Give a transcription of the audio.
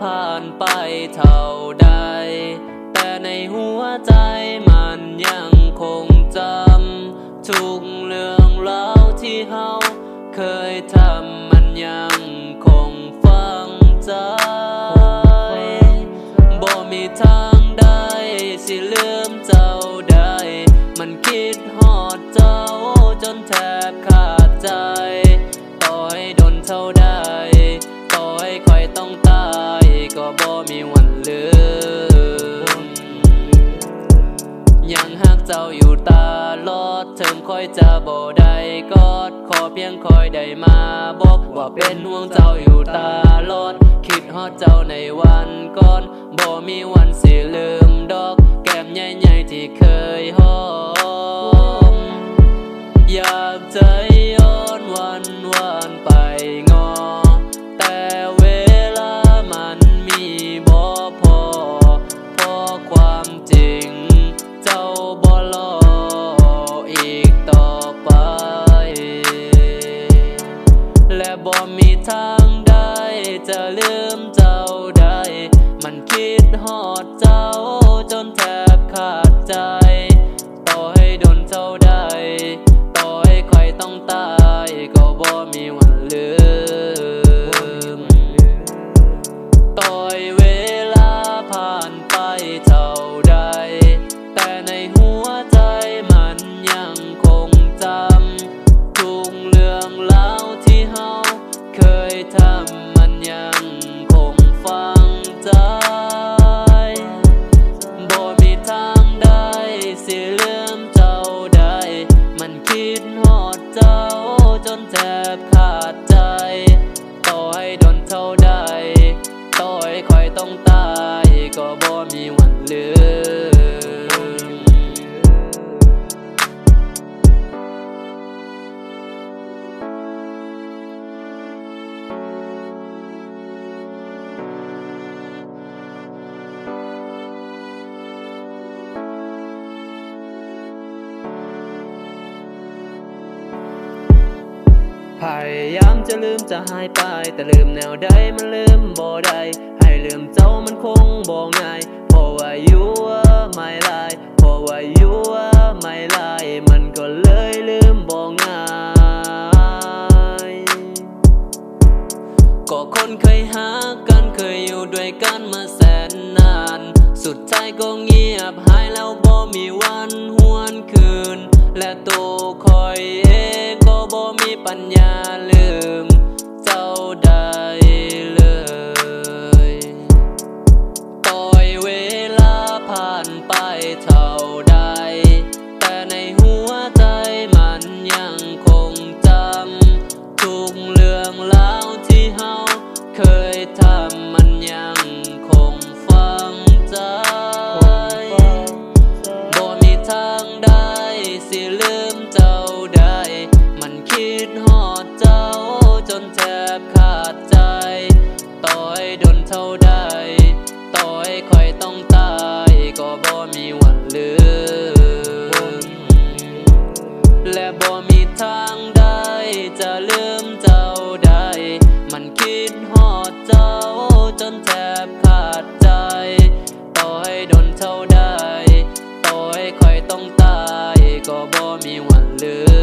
ผ่านไปเท่าใด แต่ในหัวใจมันยังคงจำ ทุกเรื่องราวที่เฮาเคยทำมันยังคงฝังใจบ่มีทางใดสิลืมเจ้าได้ มันคิดฮอดเจ้าจนแทบขาดใจ ต่อให้โดนเท่าใด บ่มีวันลืม ยังหักเจ้าอยู่ตาลอดเทิมคอยจะบ่ได้กอดขอเพียงคอยได้มาบอกว่าเป็นห่วงเจ้าอยู่ตาลอด คิดฮอดเจ้าในวันก่อนบ่มีวันสิลืมดอก แก้มใหญ่ๆที่เคยหอม อยากใจย้อนวันวานไป ทางใดจะลืมเจ้าได้ มันคิดหอดเจ้าจนแทบขาดใจ ต่อให้โดนเจ้าได้ ต่อให้ใครต้องตายก็บ่มีวันลืม ทำมันยังคงฝังใจบ่มีทางใดสิลืมเจ้าได้ มันคิดฮอดเจ้าจนแทบขาดใจ ต่อให้โดนเท่าใด ต่อให้คอยต้องตาย ก็บ่มีวันลืม ยายามจะลืมจะหายไป แต่ลืมแนวใดมันลืมบ่ได้ให้ลืมเจ้ามันคงบ่ง่าย เพราะว่า you are my life เพราะว่า you are my life มันก็เลยลืมบ่ง่ายก็คนเคยหากันเคยอยู่ด้วยกันมาแสนนาน สุดท้ายก็เงียบหายแล้วบ่มีวันหวนคืน และตัวคอย บ่มีปัญญาเลย เท่าใดต่อให้คอยต้องตายก็บ่มีวันลืม และบ่มีทางใดจะลืมเจ้าใด มันคิดหอดเจ้าจนแทบขาดใจ ต่อให้โดนเท่าใดต่อให้คอยต้องตายก็บ่มีวันลืม